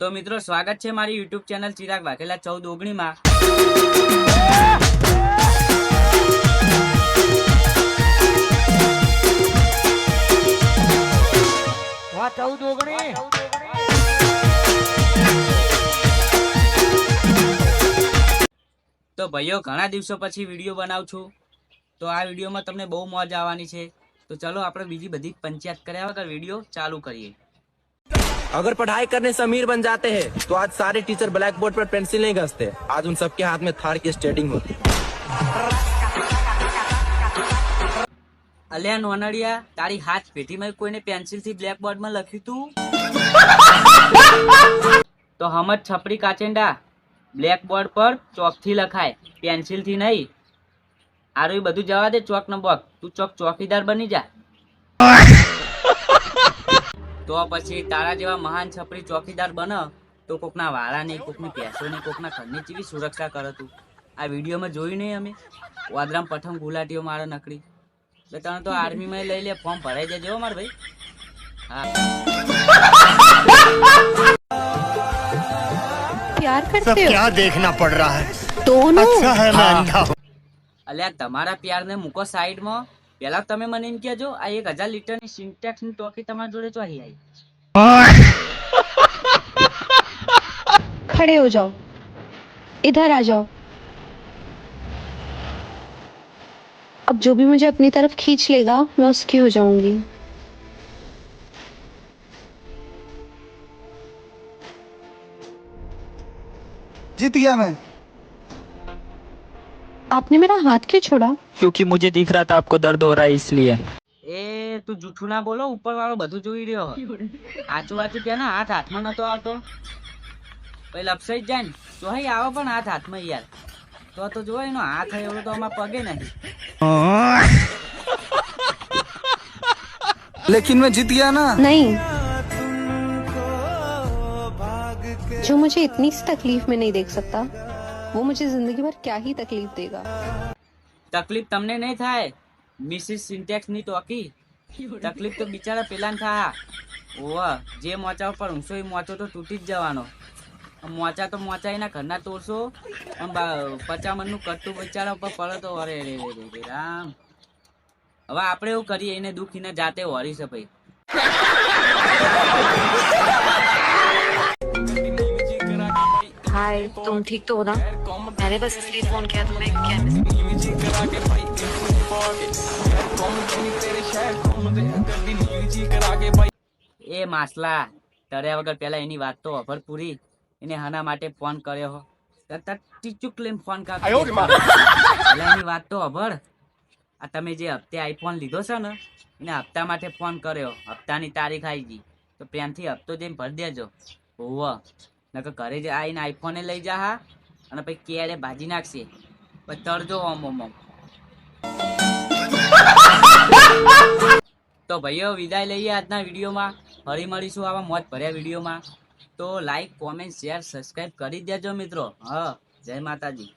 તો મિત્રો સ્વાગત છે મારી યુટ્યુબ ચેનલ ચિરાગ વાઘેલા ચૌદ ઓગણીમાં. વાહ ચૌદ ઓગણી. તો ભાઈઓ ઘણા દિવસો પછી વીડિયો બનાવું છું. તો આ વિડીયોમાં તમને બહુ મોજ આવવાની છે. તો ચલો આપણે બીજી બધી પંચાયત કર્યા વગર વીડિયો ચાલુ કરીએ. अगर पढ़ाई करने से अमीर बन जाते हैं तो आज सारे टीचर ब्लैक बोर्ड पर पेंसिल नहीं घसते आज उन सबके हाथ में थार की स्टेडिंग होती અલ્યા નોનડિયા તારી હાથ પેટીમાં કોઈને પેન્સિલથી બ્લેકબોર્ડમાં લખ્યું તું તો હમત છપરી કાચેંડા બ્લેકબોર્ડ પર ચોકથી લખાય પેન્સિલથી નહીં આરું બધું જવા દે ચોક ન બોક તું ચોક ચોકીદાર બની જા તો પછી તારા જેવા મહાન છપરી ચોકીદાર બન તો કોકના વાળાની કોકની ભેંસોની કોકના ઘરની જેવી સુરક્ષા કરે તું આ વિડીયોમાં જોયું નહીં અમે વાદરામ પઠમ ગુલાટીઓ મારે નકડી એટલે તને તો આર્મીમાં લઈ લે ફોર્મ ભરાઈ જજો હો માર ભાઈ હા प्यार सब करते हो क्या देखना पड़ रहा है दोनों अच्छा है मैं अंधा हूँ અલ્યા તમારા પ્યારને મૂકો સાઈડમાં પેલા તમે મને એમ કહેજો આ એક હજાર લીટરની સિન્ટેક્સ ની ટોકી તમારી જોડે ચોહી આવી खड़े हो जाओ इधर आ जाओ अब जो भी मुझे अपनी तरफ खींच लेगा मैं उसकी हो जाऊंगी जीत गया मैं आपने मेरा हाथ क्यों छोड़ा क्योंकि मुझे दिख रहा था आपको दर्द हो रहा है इसलिए એ તું જૂઠું ના બોલો ઉપર વાળો બધું જોઈ રહ્યો આચું આચું કે ના હાથ હાથમાં નતો આવતો પછી લપસાઈ જ જાય ને ચોહી આવે પણ હાથ હાથમાં યાર તો તો જો એનો હાથ હોય એવડો તો આમાં પગે નહીં लेकिन मैं जीत गया ना नहीं जो मुझे इतनी सी तकलीफ में नहीं देख सकता वो मुझे जिंदगी भर क्या ही तकलीफ देगा તકલીફ તમને નહીં થાય મિસિસ સિન્ટેક્સ ની ટોકી તકલીફ તો બિચારા પેલા થા ઓવા જે મોચા ઉપર ઊંચો એ મોચો તો તૂટી જ જવાનો આમ મોચા તો મોચા એના ઘરના તોડશો આમ પચામણ નું કટ્ટું બિચારા ઉપર પડે તો અરે રે રે રે રે રામ હવે આપણે એવું કરીએ એને દુઃખ એને જાતે વળી છે ભાઈ हाय तुम ठीक तो हो ना मैंने बस इसलिए फोन किया तुम्हें क्या એ માસલા તર્યા વગર પેલા એની વાત તો અભર પૂરી એને હના માટે ફોન કર્યો હો તરત ટીચુક લઈને ફોન કાપ્યો પેલા એની વાત તો અભર આ તમે જે હપ્તે આઈફોન લીધો છે ને એને હપ્તા માટે ફોન કર્યો હપ્તાની તારીખ આવી ગઈ તો પ્રેમથી હપ્તો જઈને ભરી દેજો હોવ નકર ઘરે જ આવીને આઈફોને લઈ જા હા. અને પછી કેળે ભાજી નાખશે. પછી તરજો ઓમ ઓમ ઓમ. તો ભાઈઓ, વિદાય લઈએ આજના વિડીયોમાં. ફરી મળીશું આવા મોજ ભર્યા વિડીયોમાં. તો લાઈક કોમેન્ટ શેર સબસ્ક્રાઇબ કરી દેજો મિત્રો. હા, જય માતાજી.